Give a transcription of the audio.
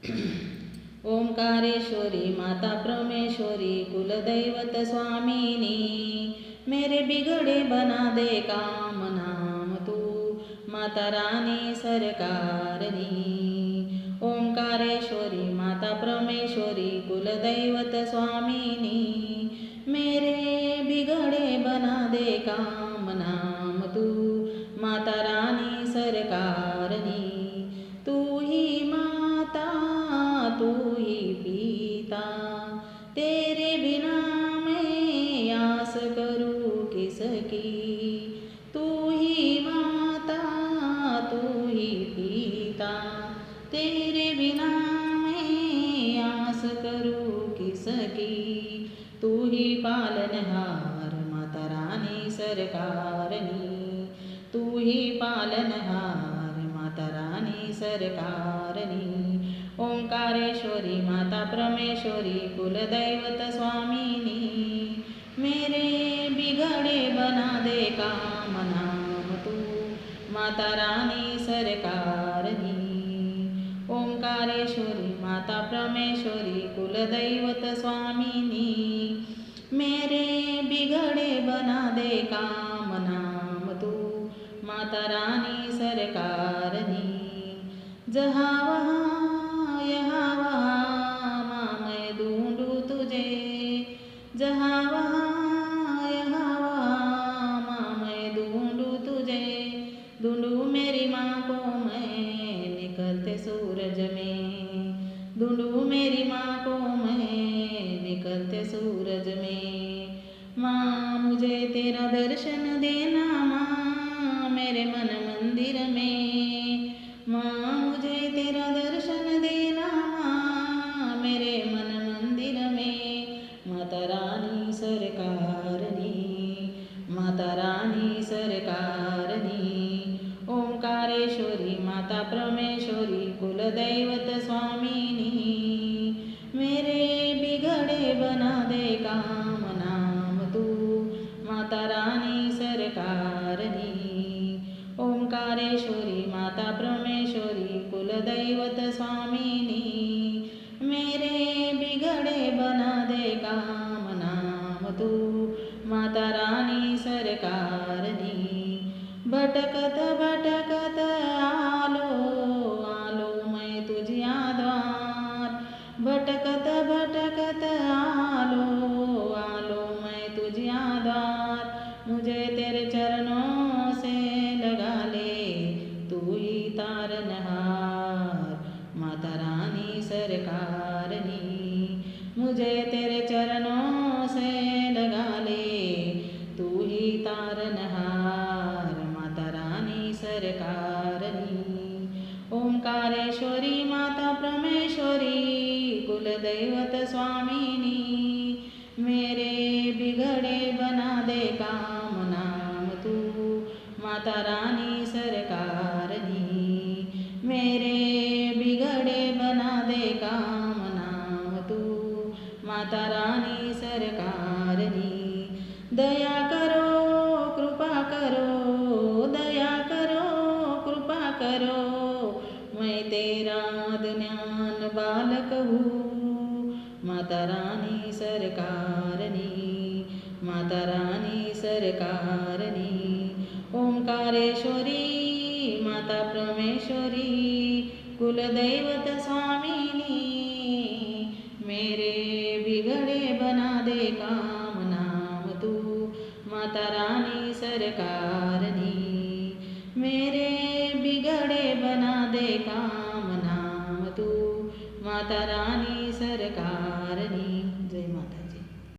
ओंकारेश्वरी माता परमेश्वरी कुलदैवत स्वामिनी मेरे बिगड़े बना दे काम नाम तू माता रानी सरकारनी। ओंकारेश्वरी पिता तेरे बिना मैं आस करूँ किसकी तू ही माता तू ही पिता तेरे बिना मैं आस करूँ किसकी तू ही पालनहार माता रानी सरकारनी तू ही पालनहार माता रानी सरकारनी ओंकारेश्वरी माता परमेश्वरी कुलदैवत स्वामिनी। मेरे बिघडे बना दे काम नाम तू माता रानी सरकारनी। ओंकारेश्वरी माता परमेश्वरी कुलदैवत स्वामिनी। मेरे बिगड़े बना दे काम नाम तू माता रानी सरकारनी। जहा वहा ब्रज में ढूंढू मेरी माँ को मैं निकलते सूरज में माँ मुझे तेरा दर्शन देना माँ मेरे मन मंदिर में। माँ मुझे तेरा दर्शन देना माँ मेरे मन मंदिर में। माता रानी सरकारनी माता रानी सरकारनी ओंकारेश्वरी माता परमेश्वरी कुलदैवत स्वामिनी मेरे बिगड़े बना दे काम नाम तू माता रानी सरकारनी। ओंकारेश्वरी माता परमेश्वरी कुलदैवत स्वामिनी मेरे बिगड़े बना दे काम नाम तू माता रानी सरकार भटकत भटकत ईश्वरी कुलदैवत स्वामिनी मेरे बिगड़े बना दे काम नाम तू माता रानी सरकारनी मेरे बिगड़े बना दे काम नाम तू माता माता रानी सरकारनी माता रानी सरकारनी ओंकारेश्वरी माता परमेश्वरी कुलदैवत स्वामिनी मेरे बिगड़े बना दे काम नाम तू माता रानी सरकारनी मेरे बिगड़े बना दे काम नाम तू माता रानी